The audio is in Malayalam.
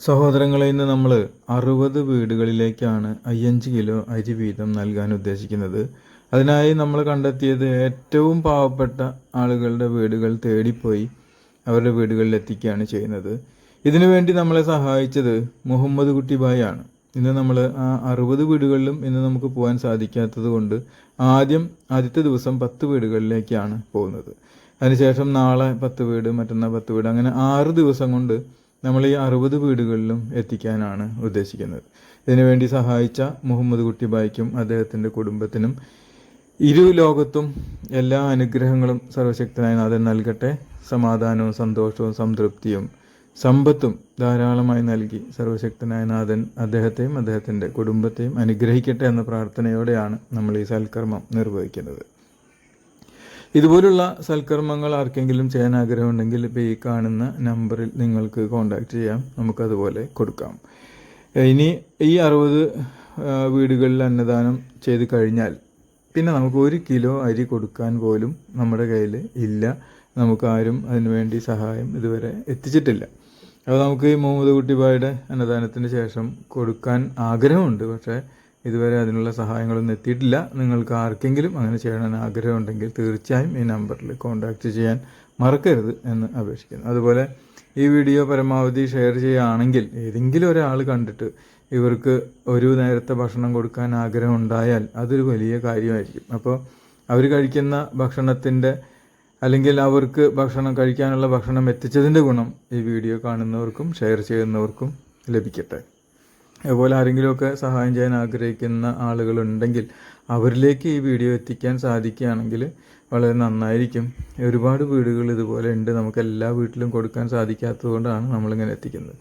സഹോദരങ്ങളെ ഇന്ന് നമ്മൾ അറുപത് വീടുകളിലേക്കാണ് അയ്യഞ്ച് കിലോ അരി വീതം നൽകാൻ ഉദ്ദേശിക്കുന്നത്. അതിനായി നമ്മൾ കണ്ടെത്തിയത് ഏറ്റവും പാവപ്പെട്ട ആളുകളുടെ വീടുകൾ തേടിപ്പോയി അവരുടെ വീടുകളിൽ എത്തിക്കുകയാണ് ചെയ്യുന്നത്. ഇതിനു വേണ്ടി നമ്മളെ സഹായിച്ചത് മുഹമ്മദ് കുട്ടി ആണ്. ഇന്ന് നമ്മൾ ആ അറുപത് വീടുകളിലും ഇന്ന് നമുക്ക് പോകാൻ സാധിക്കാത്തത് കൊണ്ട് ആദ്യം ആദ്യത്തെ ദിവസം പത്ത് വീടുകളിലേക്കാണ് പോകുന്നത്. അതിനുശേഷം നാളെ പത്ത് വീട് മറ്റന്നാൾ പത്ത് വീട് അങ്ങനെ ആറ് ദിവസം കൊണ്ട് നമ്മൾ ഈ അറുപത് വീടുകളിലും എത്തിക്കാനാണ് ഉദ്ദേശിക്കുന്നത്. ഇതിനുവേണ്ടി സഹായിച്ച മുഹമ്മദ് കുട്ടി ബായ്ക്കും അദ്ദേഹത്തിന്റെ കുടുംബത്തിനും ഇരു ലോകത്തും എല്ലാ അനുഗ്രഹങ്ങളും സർവശക്തനായ നാഥൻ നൽകട്ടെ. സമാധാനവും സന്തോഷവും സംതൃപ്തിയും സമ്പത്തും ധാരാളമായി നൽകി സർവശക്തനായ നാഥൻ അദ്ദേഹത്തെയും അദ്ദേഹത്തിന്റെ കുടുംബത്തെയും അനുഗ്രഹിക്കട്ടെ എന്ന പ്രാർത്ഥനയോടെയാണ് നമ്മൾ ഈ സൽക്കർമ്മം നിർവഹിക്കുന്നത്. ഇതുപോലുള്ള സൽക്കർമ്മങ്ങൾ ആർക്കെങ്കിലും ചെയ്യാൻ ആഗ്രഹമുണ്ടെങ്കിൽ ഇപ്പോൾ ഈ കാണുന്ന നമ്പറിൽ നിങ്ങൾക്ക് കോൺടാക്റ്റ് ചെയ്യാം. നമുക്കതുപോലെ കൊടുക്കാം. ഇനി ഈ അറുപത് വീടുകളിൽ അന്നദാനം ചെയ്ത് കഴിഞ്ഞാൽ പിന്നെ നമുക്ക് ഒരു കിലോ അരി കൊടുക്കാൻ പോലും നമ്മുടെ കയ്യിൽ ഇല്ല. നമുക്കാരും അതിനുവേണ്ടി സഹായം ഇതുവരെ എത്തിച്ചിട്ടില്ല. അപ്പോൾ നമുക്ക് ഈ മുഹമ്മദ് കുട്ടിബായുടെ അന്നദാനത്തിന് ശേഷം കൊടുക്കാൻ ആഗ്രഹമുണ്ട്. പക്ഷേ ഇതുവരെ അതിനുള്ള സഹായങ്ങളൊന്നും എത്തിയിട്ടില്ല. നിങ്ങൾക്ക് ആർക്കെങ്കിലും അങ്ങനെ ചെയ്യണമെന്ന് ആഗ്രഹമുണ്ടെങ്കിൽ തീർച്ചയായും ഈ നമ്പറിൽ കോൺടാക്റ്റ് ചെയ്യാൻ മറക്കരുത് എന്ന് അപേക്ഷിക്കുന്നു. അതുപോലെ ഈ വീഡിയോ പരമാവധി ഷെയർ ചെയ്യുകയാണെങ്കിൽ ഏതെങ്കിലും ഒരാൾ കണ്ടിട്ട് ഇവർക്ക് ഒരു നേരത്തെ ഭക്ഷണം കൊടുക്കാൻ ആഗ്രഹം ഉണ്ടായാൽ അതൊരു വലിയ കാര്യമായിരിക്കും. അപ്പോൾ അവർ കഴിക്കുന്ന ഭക്ഷണത്തിന്റെ അല്ലെങ്കിൽ അവർക്ക് ഭക്ഷണം കഴിക്കാനുള്ള ഭക്ഷണം എത്തിച്ചതിന്റെ ഗുണം ഈ വീഡിയോ കാണുന്നവർക്കും ഷെയർ ചെയ്യുന്നവർക്കും ലഭിക്കട്ടെ. അതുപോലെ ആരെങ്കിലുമൊക്കെ സഹായം ചെയ്യാൻ ആഗ്രഹിക്കുന്ന ആളുകളുണ്ടെങ്കിൽ അവരിലേക്ക് ഈ വീഡിയോ എത്തിക്കാൻ സാധിക്കുകയാണെങ്കിൽ വളരെ നന്നായിരിക്കും. ഒരുപാട് വീടുകൾ ഇതുപോലെ ഉണ്ട്. നമുക്ക് എല്ലാ വീട്ടിലും കൊടുക്കാൻ സാധിക്കാത്തത് കൊണ്ടാണ് നമ്മളിങ്ങനെ എത്തിക്കുന്നത്.